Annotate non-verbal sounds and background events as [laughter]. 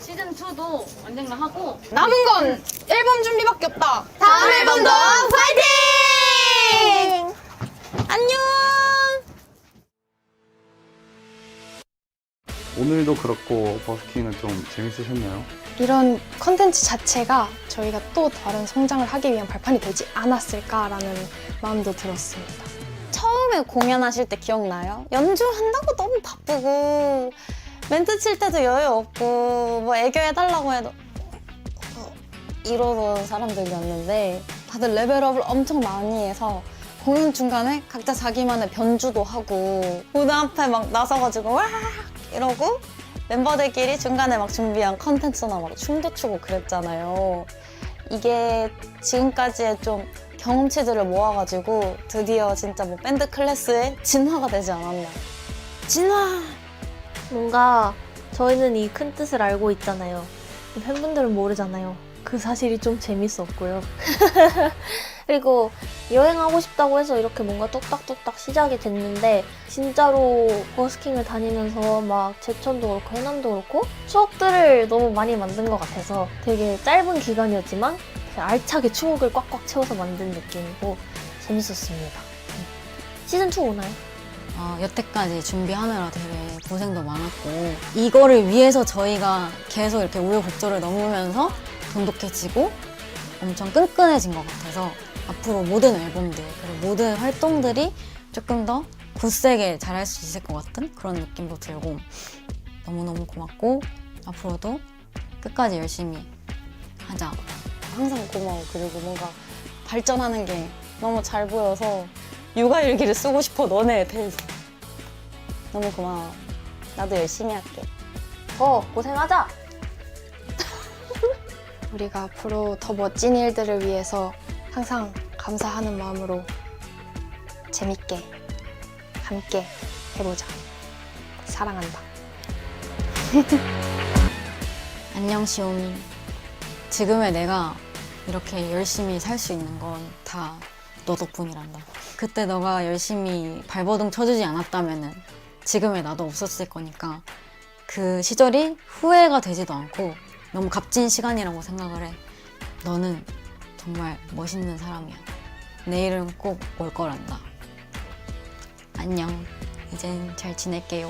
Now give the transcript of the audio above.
시즌 2도 언젠가 하고 남은 건 앨범 준비밖에 없다. 다음 앨범도 파이팅! 안녕! 오늘도 그렇고 버스킹은 좀 재밌으셨나요? 이런 컨텐츠 자체가 저희가 또 다른 성장을 하기 위한 발판이 되지 않았을까라는 마음도 들었습니다. 처음에 공연하실 때 기억나요? 연주한다고 너무 바쁘고 멘트 칠 때도 여유 없고 뭐 애교해달라고 해도 어, 이러던 사람들이었는데 다들 레벨업을 엄청 많이 해서 공연 중간에 각자 자기만의 변주도 하고 무대 앞에 막 나서가지고 와 이러고 멤버들끼리 중간에 막 준비한 컨텐츠나 막 춤도 추고 그랬잖아요. 이게 지금까지의 좀 경험치들을 모아가지고 드디어 진짜 뭐 밴드 클래스의 진화가 되지 않았나. 진화! 뭔가 저희는 이 큰 뜻을 알고 있잖아요. 팬분들은 모르잖아요. 그 사실이 좀 재밌었고요. [laughs] 그리고 여행하고 싶다고 해서 이렇게 뭔가 뚝딱뚝딱 시작이 됐는데 진짜로 버스킹을 다니면서 막 제천도 그렇고 해남도 그렇고 추억들을 너무 많이 만든 것 같아서 되게 짧은 기간이었지만 알차게 추억을 꽉꽉 채워서 만든 느낌이고 재밌었습니다. 시즌2 오나요? 어, 여태까지 준비하느라 되게 고생도 많았고 이거를 위해서 저희가 계속 이렇게 우여곡절을 넘으면서 돈독해지고 엄청 끈끈해진 것 같아서 앞으로 모든 앨범들 그리고 모든 활동들이 조금 더 굳세게 잘할 수 있을 것 같은 그런 느낌도 들고 너무너무 고맙고 앞으로도 끝까지 열심히 하자 항상 고마워. 그리고 뭔가 발전하는 게 너무 잘 보여서 육아일기를 쓰고 싶어, 너네에 대해서. 너무 고마워. 나도 열심히 할게. 더 고생하자! [laughs] 우리가 앞으로 더 멋진 일들을 위해서 항상 감사하는 마음으로 재밌게 함께 해보자. 사랑한다. [laughs] 안녕 시오미. 지금의 내가 이렇게 열심히 살 수 있는 건 다 너 덕분이란다. 그때 너가 열심히 발버둥 쳐주지 않았다면은 지금의 나도 없었을 거니까 그 시절이 후회가 되지도 않고 너무 값진 시간이라고 생각을 해. 너는 정말 멋있는 사람이야. 내일은 꼭 올 거란다. 안녕. 이젠 잘 지낼게요.